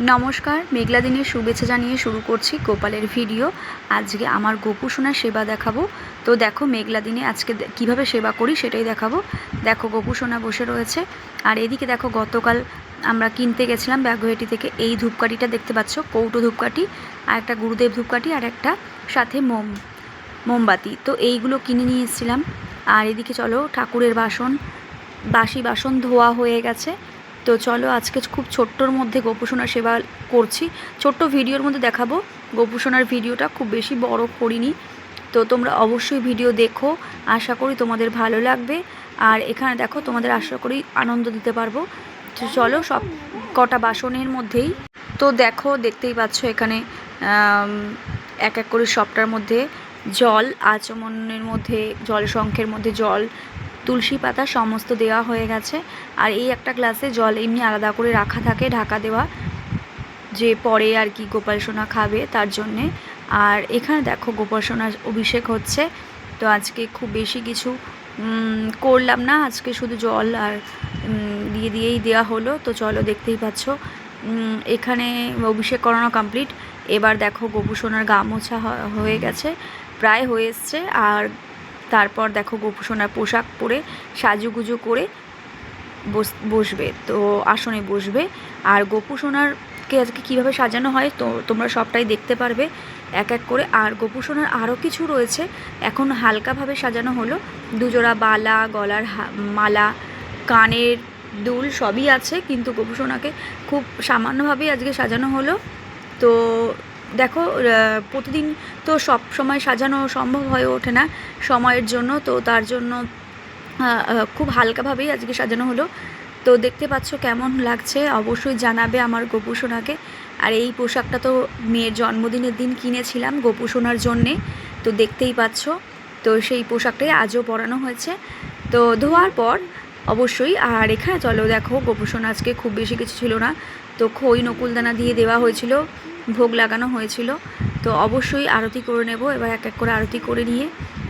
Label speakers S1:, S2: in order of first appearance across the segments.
S1: নমস্কার, মেঘলা দিনের শুভেচ্ছা জানিয়ে শুরু করছি গোপালের ভিডিও। আজকে আমার গোপু সোনার সেবা দেখাবো। তো দেখো, মেঘলা দিনে আজকে কীভাবে সেবা করি সেটাই দেখাবো। দেখো, গোপু সোনা বসে রয়েছে। আর এদিকে দেখো, গতকাল আমরা কিনতে গেছিলাম ব্যাগহেটি থেকে। এই ধূপকাঠিটা দেখতে পাচ্ছ, কৌটো ধূপকাঠি, আর একটা গুরুদেব ধূপকাঠি, আর একটা সাথে মোম, মোমবাতি। তো এইগুলো কিনে নিয়ে এসেছিলাম। আর এদিকে চলো, ঠাকুরের বাসন, বাসি বাসন ধোয়া হয়ে গেছে। তো চলো আজকে খুব ছোট্টর মধ্যে গোপুসোনার সেবা করছি। ছোট্ট ভিডিওর মধ্যে দেখাবো। গোপুসোনার ভিডিওটা খুব বেশি বড় করিনি। তো তোমরা অবশ্যই ভিডিও দেখো। আশা করি তোমাদের ভালো লাগবে। আর এখানে দেখো, তোমাদের আশা করি আনন্দ দিতে পারব। চলো সব কটা বাসনের মধ্যেই। তো দেখো, দেখতেই পাচ্ছ এখানে এক এক করে সবটার মধ্যে জল, আচমনের মধ্যে জল, শঙ্খের মধ্যে জল তুলসী পাতা সমস্ত দেওয়া হয়ে গেছে। আর এই একটা গ্লাসে জল এমনি আলাদা করে রাখা থাকে, ঢাকা দেওয়া। যে পরে আর কি গোপাল সোনা খাবে তার জন্যে। আর এখানে দেখো গোপাল সোনার অভিষেক হচ্ছে। তো আজকে খুব বেশি কিছু করলাম না। আজকে শুধু জল আর দিয়ে দিয়েই দেওয়া হলো। তো চলো দেখতেই পাচ্ছ। এখানে অভিষেক করানো কমপ্লিট এবার দেখো গোপু সোনার গা মোছা হয়ে গেছে। প্রায় হয়ে এসছে। আর তারপর দেখো গোপু সোনার পোশাক পরে সাজুগুজু করে বস, বসবে। তো আসনে বসবে। আর গোপু সোনারকে আজকে কীভাবে সাজানো হয় তো তোমরা সবটাই দেখতে পারবে এক এক করে। আর গোপু সোনার আরও কিছু রয়েছে। এখন হালকাভাবে সাজানো হলো। দুজোড়া বালা, গলার মালা, কানের দুল সবই আছে। কিন্তু গোপু সোনাকে খুব সামান্যভাবেই আজকে সাজানো হলো। তো দেখো প্রতিদিন তো সব সময় সাজানো সম্ভব হয়ে ওঠে না সময়ের জন্য, তো তার জন্য খুব হালকাভাবেই আজকে সাজানো হলো। তো দেখতে পাচ্ছ কেমন লাগছে, অবশ্যই জানাবে আমার গোপু সোনাকে। আর এই পোশাকটা তো মেয়ের জন্মদিনের দিন কিনেছিলাম গোপু সোনার জন্যে, তো দেখতেই পাচ্ছ। তো সেই পোশাকটাই আজও পরানো হয়েছে। তো ধোয়ার পর অবশ্যই। আর এখানে চলো দেখো গোপু আজকে খুব বেশি কিছু ছিল না। তো খই নকুলদানা দিয়ে দেওয়া হয়েছিল, ভোগ লাগানো হয়েছিল। তো অবশ্যই আরতি করে নেব, এবার এক এক করে আরতি করে নিয়ে।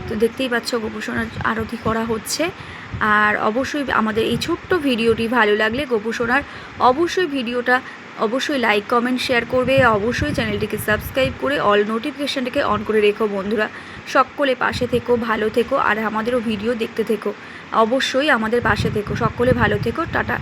S1: তো দেখতেই পাচ্ছ গোপুসোনার আরতি করা হচ্ছে। আর অবশ্যই আমাদের এই ছোট্ট ভিডিওটি ভালো লাগলে গোপুসোনার অবশ্যই ভিডিওটা অবশ্যই লাইক, কমেন্ট, শেয়ার করবে। অবশ্যই চ্যানেলটিকে সাবস্ক্রাইব করে অল নোটিফিকেশানটাকে অন করে রেখো বন্ধুরা। সকলে পাশে থেকো, ভালো থেকো, আর আমাদেরও ভিডিও দেখতে থেকো। অবশ্যই আমাদের পাশে থেকো। সকলে ভালো থেকো। টাটা।